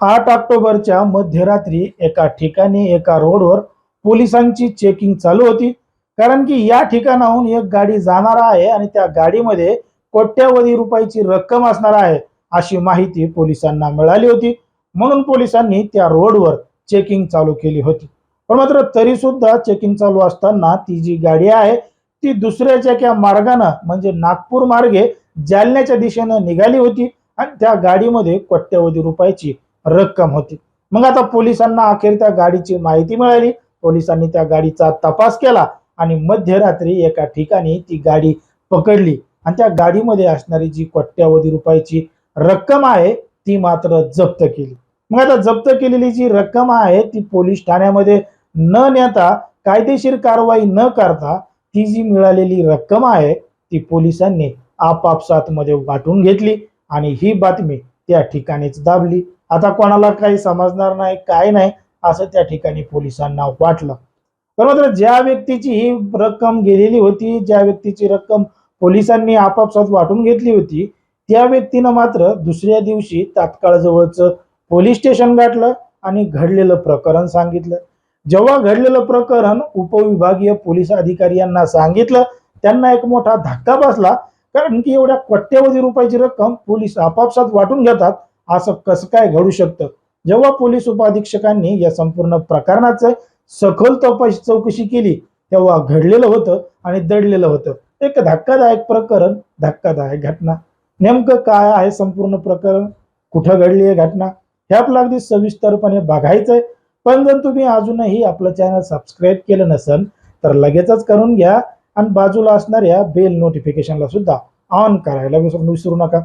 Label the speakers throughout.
Speaker 1: आठ ऑक्टोबरच्या मध्यरात्री एका ठिकाणी एका रोडवर पोलिसांची चेकिंग चालू होती. कारण की या ठिकाणाहून एक गाडी जाणार आहे आणि त्या गाडीमध्ये कोट्यावधी रुपयाची रक्कम असणार आहे अशी माहिती पोलिसांना मिळाली होती. म्हणून पोलिसांनी त्या रोडवर चेकिंग चालू केली होती. पण मात्र तरी सुद्धा चेकिंग चालू असताना ती जी गाडी आहे ती दुसऱ्याच्या क्या मार्गानं म्हणजे नागपूर मार्गे जालन्याच्या दिशेनं निघाली होती आणि त्या गाडीमध्ये कोट्यावधी रुपयाची रक्कम होती. मग आता पोलिसांना अखेर त्या गाडीची माहिती मिळाली. पोलिसांनी त्या गाडीचा तपास केला आणि मध्यरात्री एका ठिकाणी ती गाडी पकडली. आणि त्या गाडीमध्ये असणारी जी कोट्यावधी रुपयाची रक्कम आहे ती मात्र जप्त केली. मग आता जप्त केलेली जी रक्कम आहे ती पोलीस ठाण्यामध्ये न नेता कायदेशीर कारवाई न करता ती जी मिळालेली रक्कम आहे ती पोलिसांनी आपापसात मध्ये वाटून घेतली आणि ही बातमी त्या ठिकाणीच दाबली. आता कोणाला काही समजणार नाही काय नाही असं त्या ठिकाणी पोलिसांना वाटलं. तर मात्र ज्या व्यक्तीची ही रक्कम गेलेली होती ज्या व्यक्तीची रक्कम पोलिसांनी आपापसात वाटून घेतली होती त्या व्यक्तीनं मात्र दुसऱ्या दिवशी तात्काळ जवळचं पोलीस स्टेशन गाठलं आणि घडलेलं प्रकरण सांगितलं. जेव्हा घडलेलं प्रकरण उपविभागीय पोलीस अधिकारी यांना सांगितलं त्यांना एक मोठा धक्का बसला कारण की एवढ्या कोट्यवधी रुपयाची रक्कम पोलीस आपापसात वाटून घेतात असं कसं काय घडू शकतं? जेव्हा पोलीस उपअधीक्षकांनी या संपूर्ण प्रकरणाचं सखोल तपास चौकशी केली तेव्हा घडलेलं होतं आणि दडलेलं होतं. एक धक्कादायक प्रकरण धक्कादायक घटना. नेमकं काय आहे संपूर्ण प्रकरण? कुठं घडली आहे घटना? हे आपलं अगदी सविस्तरपणे बघायचंय. पण जर तुम्ही अजूनही आपलं चॅनल सबस्क्राईब केलं नसेल तर लगेचच करून घ्या आणि बाजूला असणाऱ्या बेल नोटिफिकेशनला सुद्धा ऑन करायला विसरू विसरू नका.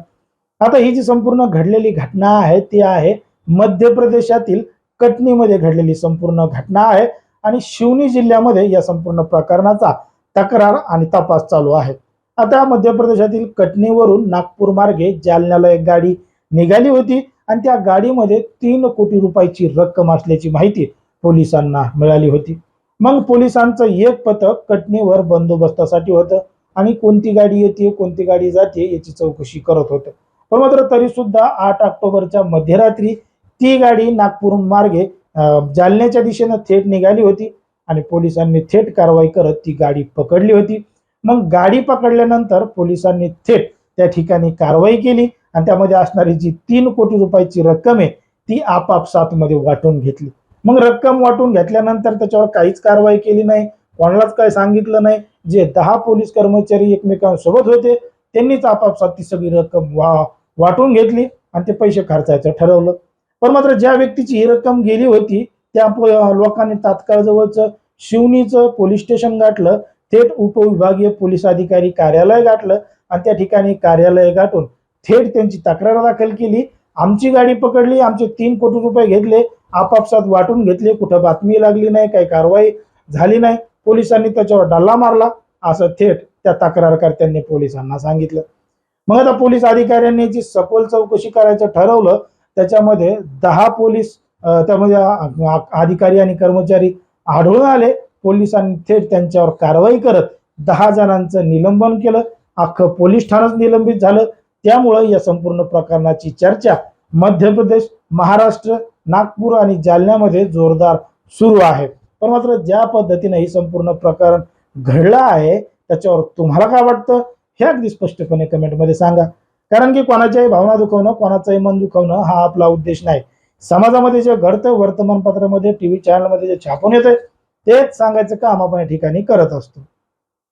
Speaker 1: आता ही जी संपूर्ण घडलेली घटना आहे ती आहे मध्य प्रदेशातील कटनीमध्ये घडलेली संपूर्ण घटना आहे आणि शिवनी जिल्ह्यामध्ये या संपूर्ण प्रकरणाचा तक्रार आणि तपास चालू आहे. आता मध्य प्रदेशातील कटनीवरून नागपूर मार्गे जालन्याला एक गाडी निघाली होती आणि त्या गाडीमध्ये तीन कोटी रुपयाची रक्कम असल्याची माहिती पोलिसांना मिळाली होती. मग पोलिसांचं एक पथक कटनीवर बंदोबस्तासाठी होतं आणि कोणती गाडी येते कोणती गाडी जाते याची चौकशी करत होतं. पण मात्र तरी सुद्धा आठ ऑक्टोबरच्या मध्यरात्री ती गाडी नागपूर मार्गे जालन्याच्या दिशेनं थेट निघाली होती आणि पोलिसांनी थेट कारवाई करत ती गाडी पकडली होती. मग गाडी पकडल्यानंतर पोलिसांनी थेट त्या ठिकाणी कारवाई केली आणि त्यामध्ये असणारी जी तीन कोटी रुपयाची रक्कम आहे ती आपापसात मध्ये वाटून घेतली. मग रक्कम वाटून घेतल्यानंतर त्याच्यावर काहीच कारवाई केली नाही कोणालाच काय सांगितलं नाही. जे दहा पोलीस कर्मचारी एकमेकांसोबत होते त्यांनीच आपापसात ती सगळी रक्कम वा वाटून घेतली आणि ते पैसे खर्चायचं ठरवलं. पण मात्र ज्या व्यक्तीची ही रक्कम गेली होती त्या लोकांनी तात्काळ जवळचं शिवनीचं पोलीस स्टेशन गाठलं थेट उपविभागीय पोलीस अधिकारी कार्यालय गाठलं आणि त्या ठिकाणी कार्यालय गाठून थेट त्यांची तक्रार दाखल केली. आमची गाडी पकडली आमचे तीन कोटी रुपये घेतले आपापसात वाटून घेतले कुठं बातमी लागली नाही काही कारवाई झाली नाही. पोलिसांनी त्याच्यावर डल्ला मारला असं थेट त्या तक्रारकर्त्यांनी पोलिसांना सांगितलं. मग आता पोलीस अधिकाऱ्यांनी जी सखोल चौकशी करायचं ठरवलं त्याच्यामध्ये दहा पोलीस त्यामध्ये अधिकारी आणि कर्मचारी आढळून आले. पोलिसांनी थेट त्यांच्यावर कारवाई करत दहा जणांचं निलंबन केलं. अख्खं पोलीस ठाणंच निलंबित झालं. त्यामुळं या संपूर्ण प्रकरणाची चर्चा मध्य प्रदेश महाराष्ट्र नागपूर आणि जालन्यामध्ये जोरदार सुरू आहे. पण मात्र ज्या पद्धतीने ही संपूर्ण प्रकरण घडलं आहे त्याच्यावर तुम्हाला काय वाटतं? हे अगदी स्पष्टपणे कमेंटमध्ये सांगा. कारण की कोणाच्याही भावना दुखवणं कोणाचंही मन दुखवणं हा आपला उद्देश नाही. समाजामध्ये जे घडतं वर्तमानपत्रामध्ये टीव्ही चॅनलमध्ये जे छापून येतंय तेच सांगायचं काम आपण या ठिकाणी करत असतो.